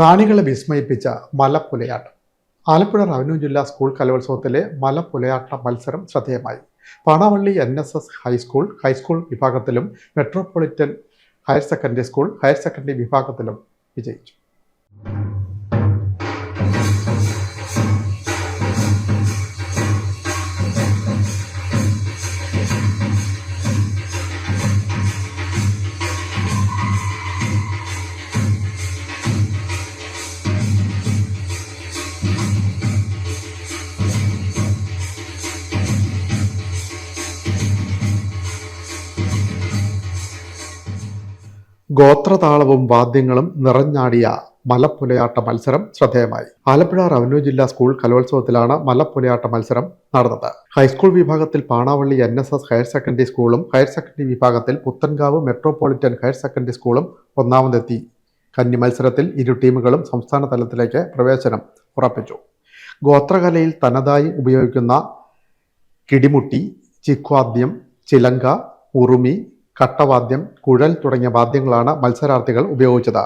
കാണികളെ വിസ്മയിപ്പിച്ച മലപ്പുലയാട്ടം. ആലപ്പുഴ റവന്യൂ ജില്ലാ സ്കൂൾ കലോത്സവത്തിലെ മലപ്പുലയാട്ട മത്സരം ശ്രദ്ധേയമായി. Panavally N S S high school high school വിഭാഗത്തിലും metropolitan higher secondary school higher secondary വിഭാഗത്തിലും വിജയിച്ചു. ഗോത്രതാളവും വാദ്യങ്ങളും നിറഞ്ഞാടിയ മലപ്പുലയാട്ട മത്സരം ശ്രദ്ധേയമായി. ആലപ്പുഴ റവന്യൂ ജില്ലാ സ്കൂൾ കലോത്സവത്തിലാണ് മലപ്പുലയാട്ട മത്സരം നടന്നത്. ഹൈസ്കൂൾ വിഭാഗത്തിൽ Panavally N S S higher secondary സ്കൂളും ഹയർ സെക്കൻഡറി വിഭാഗത്തിൽ പുത്തൻകാവ് മെട്രോപൊളിറ്റൻ ഹയർ സെക്കൻഡറി സ്കൂളും ഒന്നാമതെത്തി. കന്നി മത്സരത്തിൽ ഇരു ടീമുകളും സംസ്ഥാന തലത്തിലേക്ക് പ്രവേശനം ഉറപ്പിച്ചു. ഗോത്രകലയിൽ തനതായി ഉപയോഗിക്കുന്ന കിടിമുട്ടി ചിക്വാദ്യം ചിലങ്ക ഉറുമി കട്ടവാദ്യം കുഴൽ തുടങ്ങിയ വാദ്യങ്ങളാണ് മത്സരാർത്ഥികൾ ഉപയോഗിച്ചത്.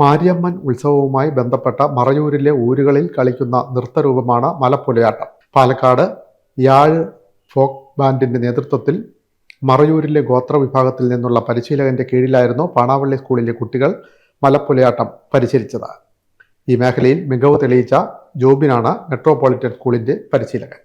മാരിയമ്മൻ ഉത്സവവുമായി ബന്ധപ്പെട്ട മറയൂരിലെ ഊരുകളിൽ കളിക്കുന്ന നൃത്തരൂപമാണ് മലപ്പുലയാട്ടം. പാലക്കാട് യാഴ് ഫോക്ക് ബാൻഡിന്റെ നേതൃത്വത്തിൽ മറയൂരിലെ ഗോത്ര വിഭാഗത്തിൽ നിന്നുള്ള പരിശീലകന്റെ കീഴിലായിരുന്നു പാണാവള്ളി സ്കൂളിലെ കുട്ടികൾ മലപ്പുലയാട്ടം പരിശീലിച്ചത് ഈ മേഖലയിൽ മികവ് തെളിയിച്ച ജോബിനാണ് മെട്രോപൊളിറ്റൻ സ്കൂളിന്റെ പരിശീലകൻ.